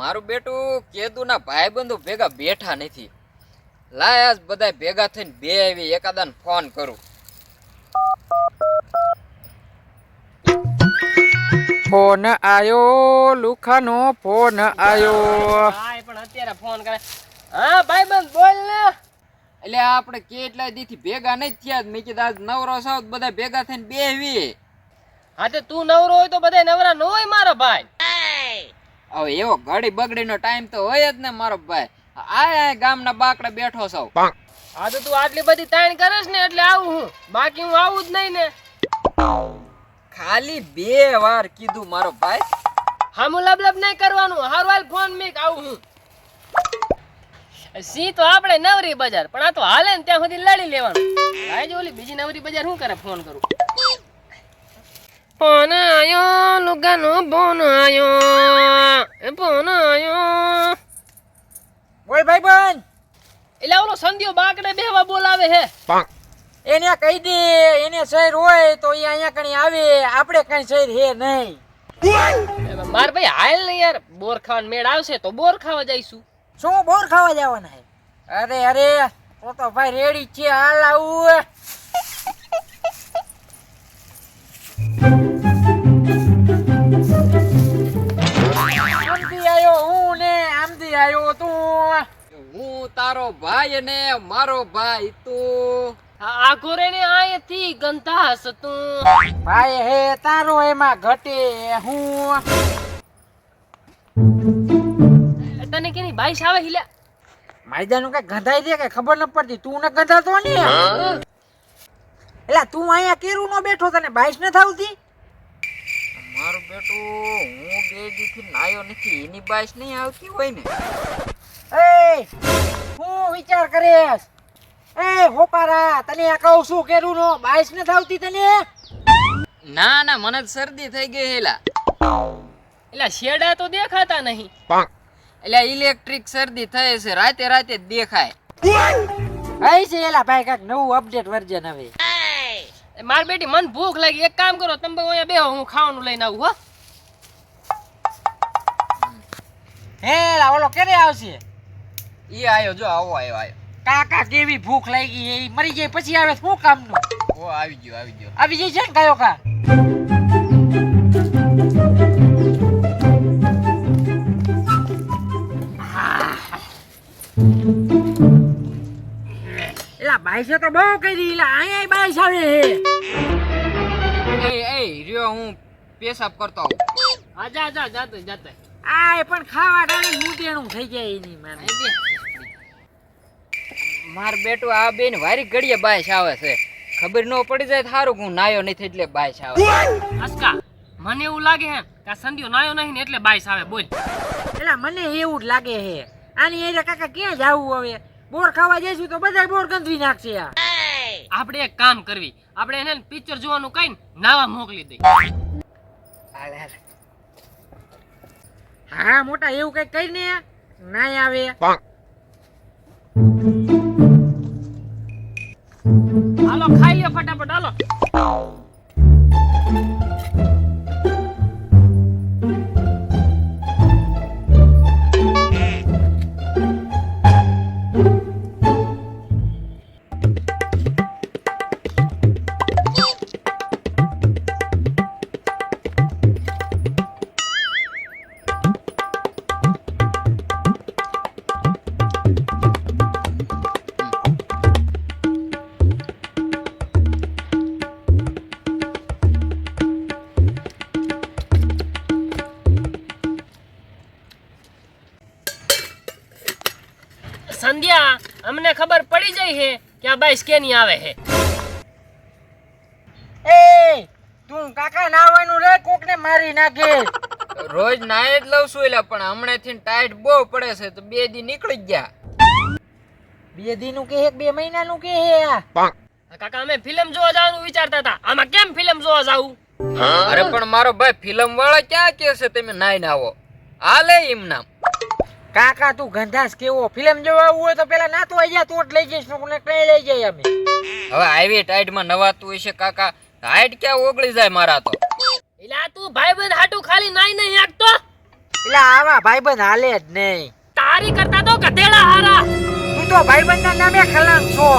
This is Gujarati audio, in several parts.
મારું બેટું કેદુના ભાઈબંધો ભેગા બેઠા નથી. લાય આજ બધા ભેગા થઈને બે આવી એકાદાને ફોન કરું. ફોન આયો લુખાનો ફોન આયો. હાય પણ અત્યારે ફોન કરે. હા ભાઈબંધ બોલ ને. એટલે આપણે કેટલા દીથી ભેગા નથી થયા મેં કીધું આજ નવરો સાવ તો બધા ભેગા થઈને બેવી હા તે તું નવરો હોય તો બધા નવરા ન હોય મારો ભાઈ. હવે એવો ઘડી બગડીનો ટાઈમ તો હોય જ ને મારો ભાઈ. આ ગામના બાકડે બેઠો છો. આ તો તું આટલી બધી તાણ કરેશ ને એટલે આવું હું. બાકી હું આવું જ નહીં ને. ખાલી બે વાર કીધું મારો ભાઈ. હામુ લબ લબ નહીં કરવાનું. હારવાલ ફોન મેક આવું હું. સી તો આપણે નવરી બજાર પણ આ તો હાલે ને ત્યાં સુધી લડી લેવાનું. આજે ઓલી બીજી નવરી બજાર શું કરે ફોન કરું? ફોન આયો લુગાનો ફોન આયો એ ફોન આયો બોલ ભાઈ બન એટલે ઓલો સંધિયો બાકડે બેહવા બોલાવે હે. એને કહી દે એને શહેર હોય તો એ અહીંયા કણી આવે આપણે કઈ શહેર હે નહીં. માર ભાઈ હાલ ને યાર બોર ખાવાનું મેળ આવશે તો બોર ખાવા જઈશું. શું બોર ખાવા જવાના હે? અરે અરે તો તો ભાઈ રેડી છે હાલ આવું. આમથી આયો હું ને આમથી આયો તું. હું તારો ભાઈ અને મારો ભાઈ તું. આ આખો ને આયેથી ગંધાસ તું. ભાઈ હે તારો એમાં ઘટે હું. તને કેની બાઈશ સાવે હિલ્યા? માયદાનું કઈ ગંધાઈ દે કે ખબર ન પડતી? તું ને ગંધાતો ને એલા તું અહીંયા કેરું નો બેઠો તને બાઈસ ન થાવતી મારું બેટું હું બે દીથી નાયો નથી એની બાઈસ નહીં આવતી હોય ને. એ હું વિચાર કરેશ. એ હોપારા તને આ કહું છું કેરું નો બાઈસ ન થાવતી તને? ના ના મને જ શરદી થઈ ગઈ હેલા એટલે શેડા તો દેખાતા નહીં. એટલે ઇલેક્ટ્રિક શરદી થાય છે રાતે રાતે જ દેખાય. આઈ છે એલા ભાઈ કાક નવું અપડેટ વર્ઝન હવે. માર બેટી મન ભૂખ લાગી. એક કામ કરો તમે અહીંયા બેહો હું ખાવાનું લઈને આવું હો. હે ઓલો ક્યારે આવશે? એ આયો જો આવો આયો આયો. કાકા કેવી ભૂખ લાગી એ મરી જાય પછી આવે શું કામનું? ઓ આવી ગયો આવી ગયો. આવી જાય છે ને કયો કા? બાઈસે તો બહુ કરી એલા અહીંયા બાઈસ આવે હે એ એ રહ્યો હું પેશાબ કરતો આવું હા જા જા જાતો જાતો આ પણ ખાવા ટાણે મૂટેણું થઈ જાય એની માને માર બેટો આ બેન વારી ઘડીએ બાઈસ આવે છે. ખબર ન પડી જાય તો સારું હું નાયો નથી એટલે બાઈસ આવે. અસ્કા મને એવું લાગે હે કે સંધ્યો નાયો નહીં ને એટલે બાઈસ આવે બોલ. એલા મને એવું જ લાગે હે. આની એ કાકા ક્યાં જાવું હવે? બોર ખાવા જઈશું તો બધા બોર ગંધવી નાખશે આ. આપણે એક કામ કરવી. આપણે એને પિક્ચર જોવાનું કઈ નાવા મોકલી દઈ. હા મોટા એવું કઈ કઈ ને નાય આવે સંધ્યા અમને ખબર પડી જઈ હે કે આ બાઈસ કેની આવે હે. એ તું કાકા નાવાનું રે કોક ને મારી નાખે રોજ નાય જ લઉં છું એટલે પણ હમણાંથી ટાઈટ બહુ પડે છે તો બે દી નીકળી ગયા બે દી નું કે હે, બે મહિના નું કે હે આ? કાકા અમે ફિલ્મ જોવા જવાનું વિચારતા હતા. આમાં કેમ ફિલ્મ જોવા જાવું અરે પણ મારો ભાઈ ફિલ્મ વાળા ક્યાં કે છે? તમે નાઈ ના આવો. હાલે એમ નામ. કાકા તું ગંધાસ કેવો? ફિલ્મ જોવા આવું હોય તો પેલા નાતો આઈ જા તોટ લઈ જઈશ ને કઈ લઈ જઈએ અમે. હવે આવી ટાઈટમાં નવાતું હશે કાકા હાઈટ ક્યાં ઓગળી જાય મારા તો? એલા તું ભાઈ બંધ હાટું ખાલી નાઈ નહીં હાકતો? એટલે આવા ભાઈબંધ હાલે જ નહીં. તારી કરતા તો ગધેડા હારા. તું તો ભાઈબંધના નામે ખલાંગ છો.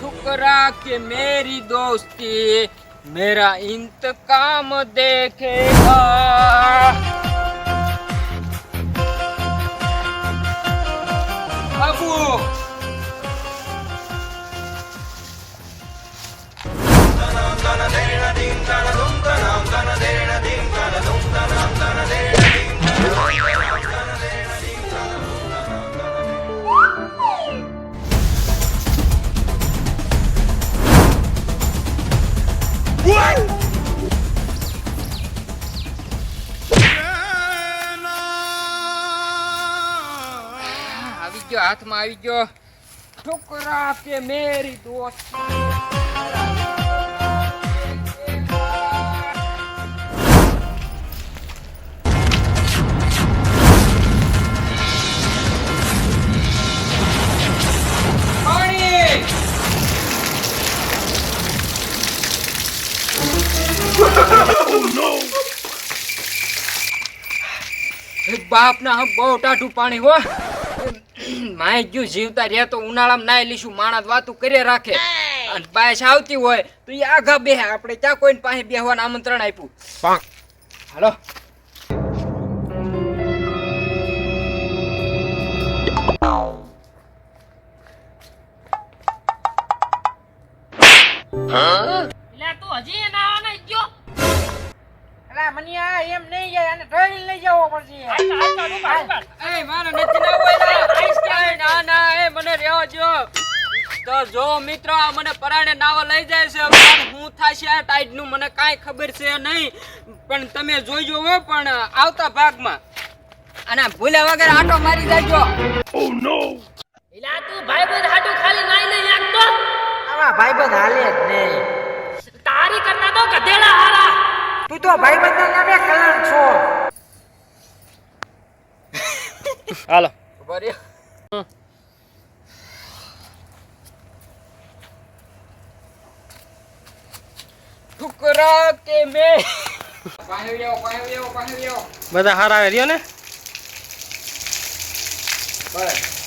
ठुकरा के मेरी दोस्ती मेरा इंतकाम देखेगा। अबू। હાથમાં આવી ગયો. ઠુકરા કે મેરી દોસ્ત. બાપના બહુ ટાઢું પાણી હો. માય ગયું જીવતા રહે તો ઉનાળામાં નાય લીશું માણસ વાતું કરે રાખે. અને બાયસ આવતી હોય તો એ આઘા બેહે આપણે ત્યાં કોઈને પાસે બેહવાનું આમંત્રણ આપ્યું. હાલો. અલા મનિયા એમ નહીં જાય અને ટ્રેન લઈ જવો પડશે મારે નથી ના હોય ના ના એ મને રહેવા જો તો જો મિત્ર આ મને પરાણે નાવા લઈ જાય છે. હું થાશે આ ટાઈડનું મને કાંઈ ખબર છે નહીં. પણ તમે જોઈજો હો પણ આવતા ભાગમાં. અને ભૂલે વગર આટો મારી જાજો ઓ નો ઇલા તું ભાઈબંધ હાટુ ખાલી નાઈ નહીં આગતો આવા ભાઈબંધ હાલે જ નહીં. તારી કરતા તો ગધેડા હાલા તું તો ભાઈબંધના નામે ખલાંગ છો. હાલો. ઊભા વ્યો બધા હારા રહ્યો ને? બસ.